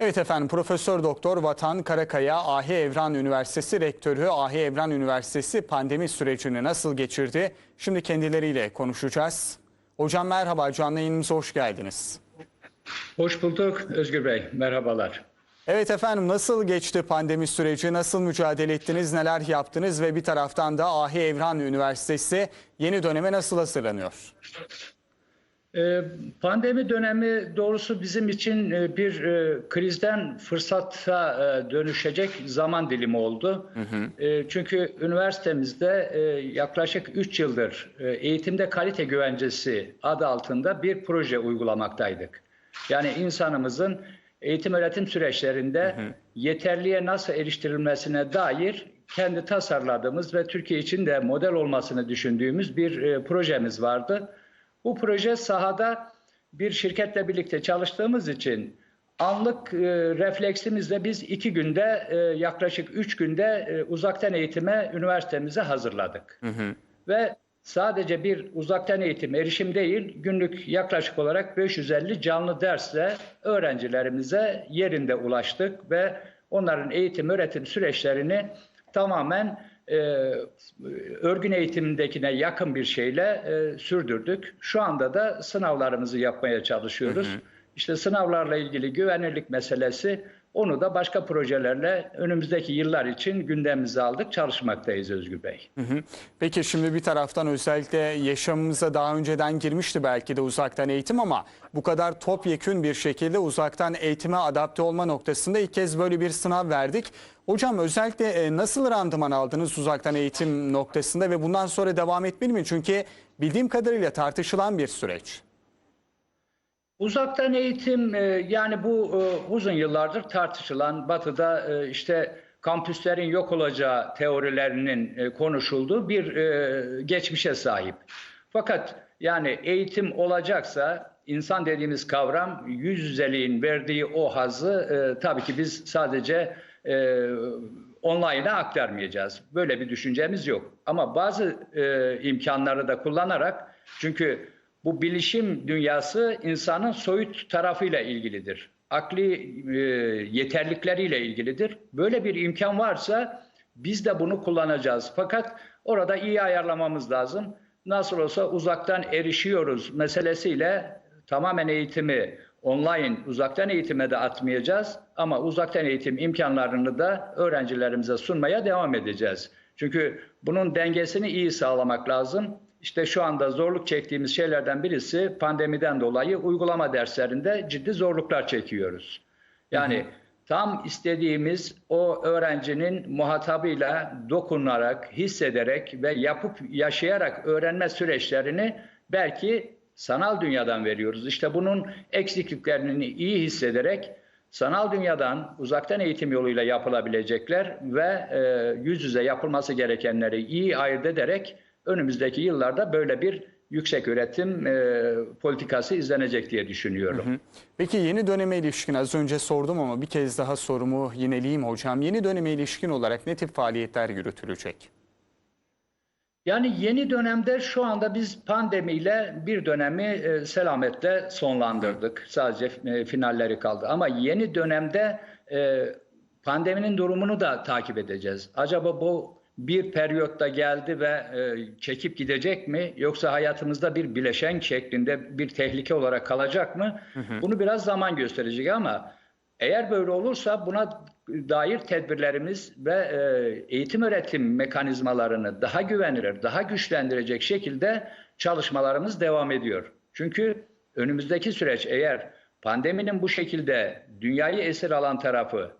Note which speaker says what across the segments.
Speaker 1: Evet efendim Profesör Doktor Vatan Karakaya Ahi Evran Üniversitesi Rektörü Ahi Evran Üniversitesi pandemi sürecini nasıl geçirdi? Şimdi kendileriyle konuşacağız. Hocam merhaba canlı yayınımıza hoş geldiniz.
Speaker 2: Hoş bulduk Özgür Bey. Merhabalar.
Speaker 1: Evet efendim nasıl geçti pandemi süreci? Nasıl mücadele ettiniz? Neler yaptınız? Ve bir taraftan da Ahi Evran Üniversitesi yeni döneme nasıl hazırlanıyor?
Speaker 2: Ee, Pandemi dönemi doğrusu bizim için e, bir e, krizden fırsata e, dönüşecek zaman dilimi oldu. E, Çünkü üniversitemizde yaklaşık 3 yıldır eğitimde kalite güvencesi adı altında bir proje uygulamaktaydık. Yani insanımızın eğitim öğretim süreçlerinde yeterliğe nasıl eriştirilmesine dair kendi tasarladığımız ve Türkiye için de model olmasını düşündüğümüz bir projemiz vardı. Bu proje sahada bir şirketle birlikte çalıştığımız için anlık e, refleksimizle biz iki günde e, yaklaşık üç günde e, uzaktan eğitime üniversitemize hazırladık. Ve sadece bir uzaktan eğitim erişim değil günlük yaklaşık olarak 550 canlı dersle öğrencilerimize yerinde ulaştık ve onların eğitim öğretim süreçlerini tamamen e, örgün eğitimindekine yakın bir şeyle e, sürdürdük. Şu anda da sınavlarımızı yapmaya çalışıyoruz. İşte sınavlarla ilgili güvenirlik meselesi onu da başka projelerle önümüzdeki yıllar için gündemimize aldık. Çalışmaktayız Özgür Bey.
Speaker 1: Hı hı. Peki şimdi bir taraftan özellikle yaşamımıza daha önceden girmişti belki de uzaktan eğitim ama bu kadar topyekün bir şekilde uzaktan eğitime adapte olma noktasında ilk kez böyle bir sınav verdik. Hocam özellikle e, nasıl randıman aldınız uzaktan eğitim noktasında ve bundan sonra devam etmeli mi? Çünkü bildiğim kadarıyla tartışılan bir süreç.
Speaker 2: Uzaktan eğitim e, yani bu e, uzun yıllardır tartışılan Batı'da e, işte kampüslerin yok olacağı teorilerinin konuşulduğu bir geçmişe sahip. Fakat yani eğitim olacaksa insan dediğimiz kavram yüz yüzeliğin verdiği o hazı tabii ki biz sadece online'a aktarmayacağız. Böyle bir düşüncemiz yok. Ama bazı imkanları da kullanarak çünkü bu bilişim dünyası insanın soyut tarafıyla ilgilidir. Akli e, yeterlikleriyle ilgilidir. Böyle bir imkan varsa biz de bunu kullanacağız. Fakat orada iyi ayarlamamız lazım. Nasıl olsa uzaktan erişiyoruz meselesiyle tamamen eğitimi online uzaktan eğitime de atmayacağız ama uzaktan eğitim imkanlarını da öğrencilerimize sunmaya devam edeceğiz. Çünkü bunun dengesini iyi sağlamak lazım. İşte şu anda zorluk çektiğimiz şeylerden birisi pandemiden dolayı uygulama derslerinde ciddi zorluklar çekiyoruz. Yani tam istediğimiz o öğrencinin muhatabıyla dokunarak, hissederek ve yapıp yaşayarak öğrenme süreçlerini belki sanal dünyadan veriyoruz. İşte bunun eksikliklerini iyi hissederek sanal dünyadan uzaktan eğitim yoluyla yapılabilecekler ve e, yüz yüze yapılması gerekenleri iyi ayırt ederek önümüzdeki yıllarda böyle bir yüksek öğretim e, politikası izlenecek diye düşünüyorum.
Speaker 1: Peki yeni döneme ilişkin az önce sordum ama bir kez daha sorumu yineleyeyim hocam. Yeni döneme ilişkin olarak ne tip faaliyetler yürütülecek?
Speaker 2: Yani yeni dönemde şu anda biz pandemiyle bir dönemi e, selametle sonlandırdık. Sadece e, finalleri kaldı. Ama yeni dönemde e, pandeminin durumunu da takip edeceğiz. Acaba bu bir periyotta geldi ve e, çekip gidecek mi yoksa hayatımızda bir bileşen şeklinde bir tehlike olarak kalacak mı? Bunu biraz zaman gösterecek ama eğer böyle olursa buna dair tedbirlerimiz ve e, eğitim öğretim mekanizmalarını daha güvenilir, daha güçlendirecek şekilde çalışmalarımız devam ediyor. Çünkü önümüzdeki süreç eğer pandeminin bu şekilde dünyayı esir alan tarafı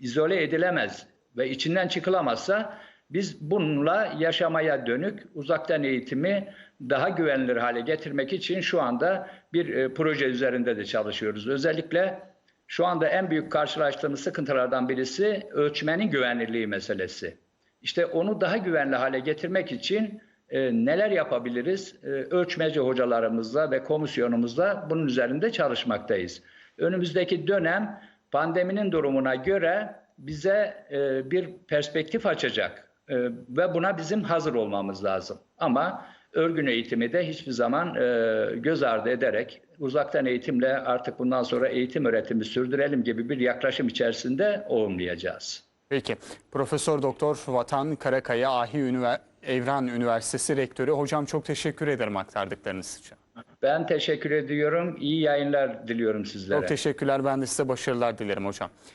Speaker 2: izole edilemez ve içinden çıkılamazsa biz bununla yaşamaya dönük uzaktan eğitimi daha güvenilir hale getirmek için şu anda bir e, proje üzerinde de çalışıyoruz. Özellikle şu anda en büyük karşılaştığımız sıkıntılardan birisi ölçmenin güvenilirliği meselesi. İşte onu daha güvenli hale getirmek için e, neler yapabiliriz? E, ölçmeci hocalarımızla ve komisyonumuzla bunun üzerinde çalışmaktayız. Önümüzdeki dönem pandeminin durumuna göre bize e, bir perspektif açacak e, ve buna bizim hazır olmamız lazım. Ama örgün eğitimi de hiçbir zaman e, göz ardı ederek uzaktan eğitimle artık bundan sonra eğitim öğretimi sürdürelim gibi bir yaklaşım içerisinde olmayacağız.
Speaker 1: Peki. Profesör Doktor Vatan Karakaya Ahi Ünivers- Evran Üniversitesi Rektörü. Hocam çok teşekkür ederim aktardıklarınız için.
Speaker 2: Ben teşekkür ediyorum. İyi yayınlar diliyorum sizlere.
Speaker 1: Çok teşekkürler. Ben de size başarılar dilerim hocam.